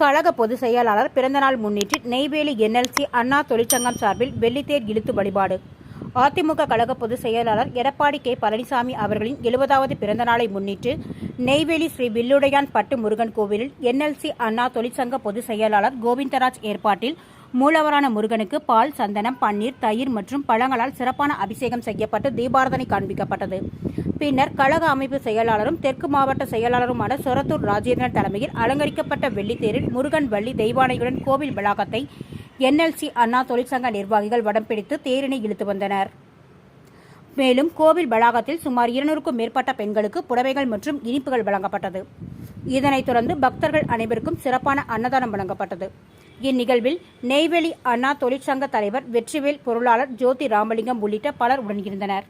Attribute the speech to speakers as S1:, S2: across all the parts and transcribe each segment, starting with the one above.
S1: கழக பொதுச் செயலாளர் பிறந்தநாள் முன்னிட்டு நெய்வேலி என்எல்சி அண்ணா தொழிற்சங்கம் சார்பில் வெள்ளித்தேர் இழுத்து வழிபாடு. அதிமுக கழக பொதுச் செயலாளர் எடப்பாடி கே பழனிசாமி அவர்களின் எழுபதாவது பிறந்தநாளை முன்னிட்டு நெய்வேலி ஸ்ரீ வில்லுடையான் பட்டு முருகன் கோவிலில் என்எல்சி அண்ணா தொழிற்சங்க பொதுச் செயலாளர் கோவிந்தராஜ் ஏற்பாட்டில் மூலவரான முருகனுக்கு பால் சந்தனம் பன்னீர் தயிர் மற்றும் பழங்களால் சிறப்பான அபிஷேகம் செய்யப்பட்டு தீபாரதனை காண்பிக்கப்பட்டது. பின்னர் கழக அமைப்பு செயலாளரும் தெற்கு மாவட்ட செயலாளருமான சொரத்தூர் ராஜேந்திரன் தலைமையில் அலங்கரிக்கப்பட்ட வெள்ளித்தேரில் முருகன் வள்ளி தெய்வானையுடன் கோவில் வளாகத்தை என்எல்சி அண்ணா தொழிற்சங்க நிர்வாகிகள் வடம் பிடித்து தேரினை இழுத்து வந்தனர். மேலும் கோவில் வளாகத்தில் சுமார் இருநூறுக்கும் மேற்பட்ட பெண்களுக்கு புடவைகள் மற்றும் இனிப்புகள் வழங்கப்பட்டது. இதனைத் தொடர்ந்து பக்தர்கள் அனைவருக்கும் சிறப்பான அன்னதானம் வழங்கப்பட்டது. இந்நிகழ்வில் நெய்வேலி அண்ணா தொழிற்சங்க தலைவர் வெற்றிவேல் பொருளாளர் ஜோதி ராமலிங்கம் உள்ளிட்ட பலர் உடனிருந்தனர்.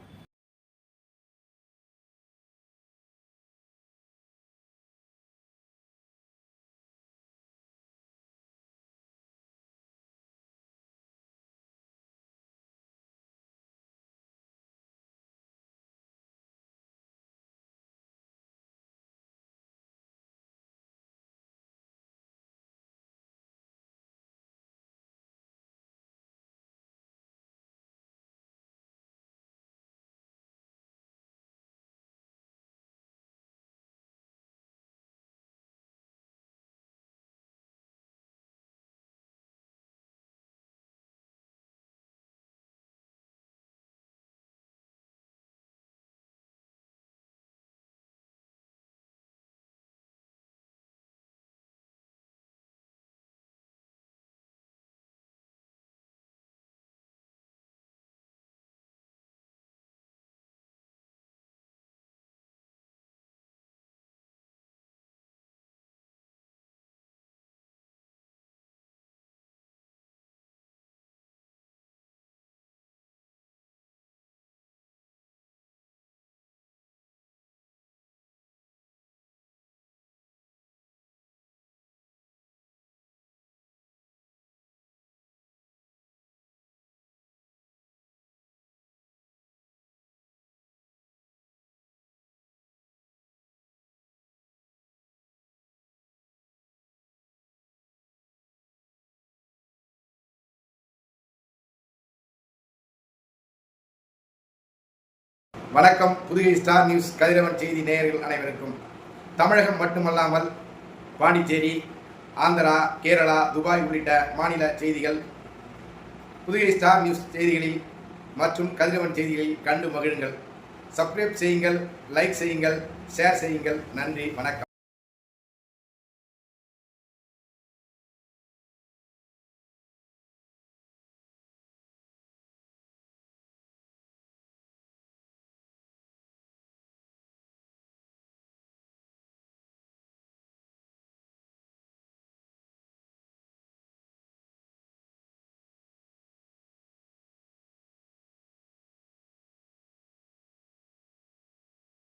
S2: வணக்கம். புதுகை ஸ்டார் நியூஸ் கதிரவன் செய்தி நேயர்கள் அனைவருக்கும். தமிழகம் மட்டுமல்லாமல் பாண்டிச்சேரி ஆந்திரா கேரளா துபாய் உள்ளிட்ட மாநில செய்திகள் புதுகை ஸ்டார் நியூஸ் செய்திகளில் மற்றும் கதிரவன் செய்திகளில் கண்டு மகிழுங்கள். சப்ஸ்கிரைப் செய்யுங்கள் லைக் செய்யுங்கள் ஷேர் செய்யுங்கள். நன்றி வணக்கம்.